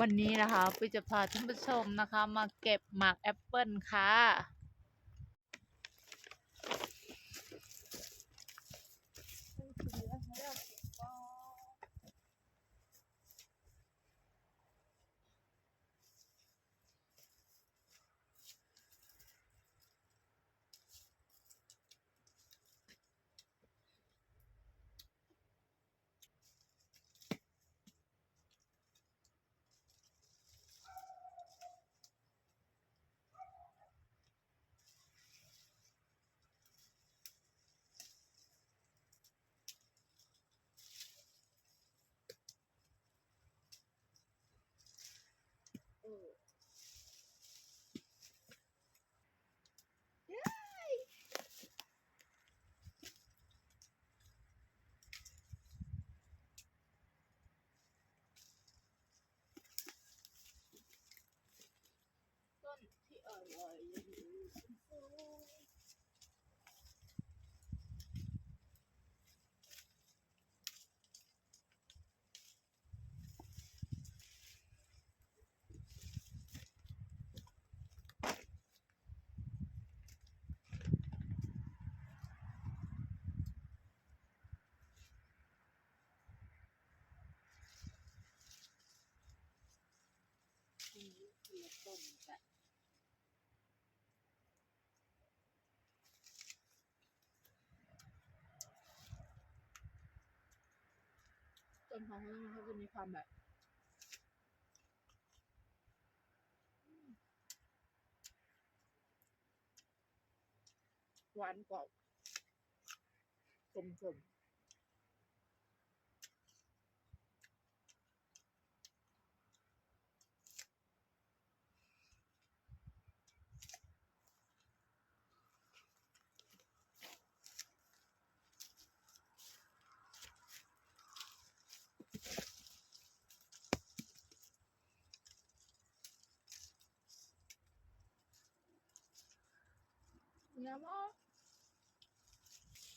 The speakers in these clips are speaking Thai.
วันนี้นะคะปุ้ยจะพาท่านผู้ชมนะคะ มาเก็บหมากแอปเปิลค่ะ นี้คือต้นกันต้นของเขาเขาจะมีความแบบหวานกรอบกลมก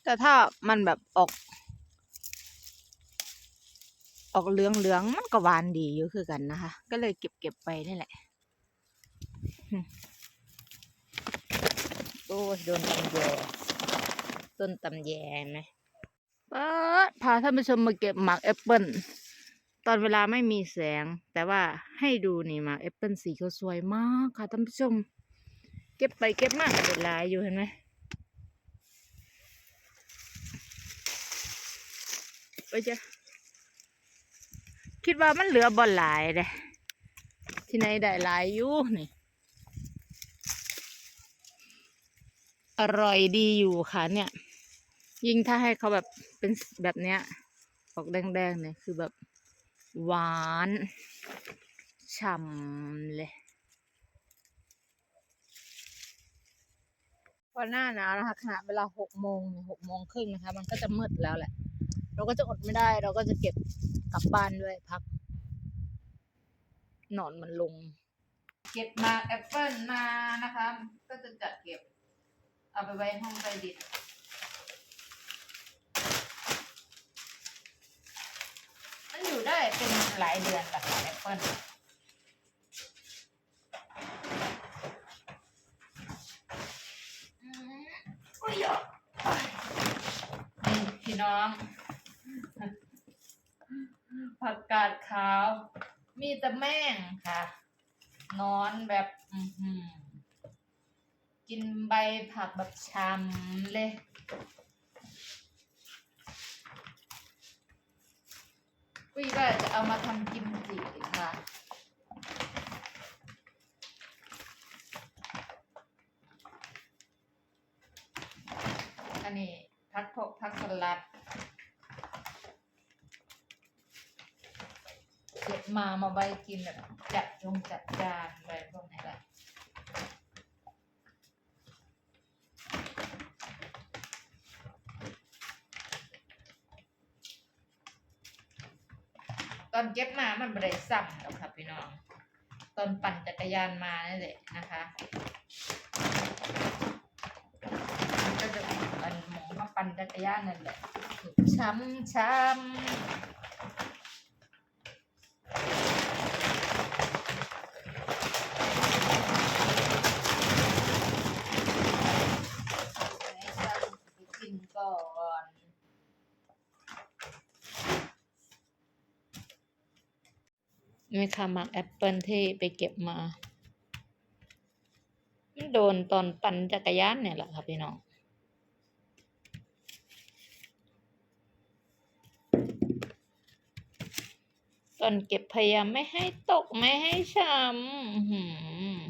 แต่ถ้ามันแบบออก ออกเหลืองเหลืองๆมันก็หวานดีอยู่คือกันนะคะ ก็เลยเก็บเก็บไปนี่แหละโอ้ยโดนตำแยต้นตำแยไหมเปิดพาท่านผู้ชมมาเก็บหมากแอปเปิลตอนเวลาไม่มีแสง แต่ว่าให้ดูนี่หมากแอปเปิลสีเขาสวยมากค่ะท่านผู้ชม เก็บไปเก็บมากเป็นลายอยู่เห็นไหม ไปจ้ะคิดว่ามันเหลือบอลหลายเลยที่ไหนได้หลายอยู่นี่ อร่อยดีอยู่ค่ะเนี่ย ยิ่งถ้าให้เขาแบบเป็นแบบเนี้ย ออกแดงๆเนี่ยคือแบบหวานฉ่ำเลยพอหน้าหนาวนะคะขณะเวลาหกโมงหกโมงครึ่งนะคะ มันก็จะมืดแล้วแหละ เราก็จะอดไม่ได้ เราก็จะเก็บกลับบ้านด้วยพัก หนอนมันลง เก็บมาแอปเปิลมานะคะ ก็จะจัดเก็บ เอาไปไว้ห้องใต้ดินมันอยู่ได้เป็นหลายเดือนกับแอปเปิลอืมโอ้ยอะนี่พี่น้อง ผักกาดขาว มีแต่แม่งค่ะ นอนแบบอือหือกินใบผักแบบช้ำเลยปุ้ยว่าจะเอามาทำกิมจิค่ะอันนี้พักพกพักสลัด เก็บ มามาไว้กินแบบจัดจงจัดจานอะไรพวกนี้แหละตอนเก็บมามันไม่ได้สั่งหรอกค่ะพี่น้อง ตอนปั่นจักรยานมานี่แหละนะคะก็จะอันหมองมาปั่นจักรยานนั่นแหละช้ำช้ำ ก่อนนี่ค่ะมักแอปเปิลที่ไปเก็บมาโดนตอนปั่นจักรยานเนี่ยแหละครับพี่น้องตอนเก็บพยายามไม่ให้ตกไม่ให้ช้ำ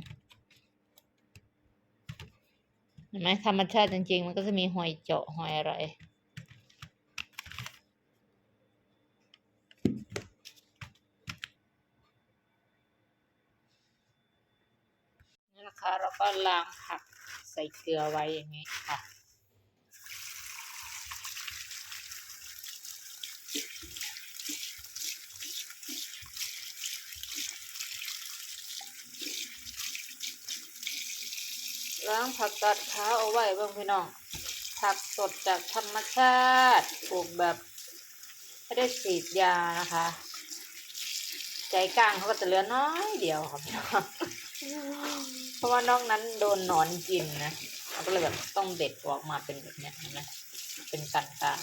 เห็นไหมธรรมชาติจริง ๆ มันก็จะมีหอยเจาะหอยอะไร นี่นะคะเราก็ล้างผักใส่เกลือไว้อย่างนี้ค่ะ ล้างผักกัดขาเอาไว้เบ้างพี่น้อง ผักสดจากธรรมชาติปลูกแบบไม่ได้ฉีดยานะคะ ใจกลางเขาก็จะเหลือน้อยเดียวค่ะพี่น้องเพราะว่านอกนั้นโดนหนอนกินนะเราก็เลยแบบต้องเด็ดออกมาเป็นแบบนี้นไหมเป็นกันกลา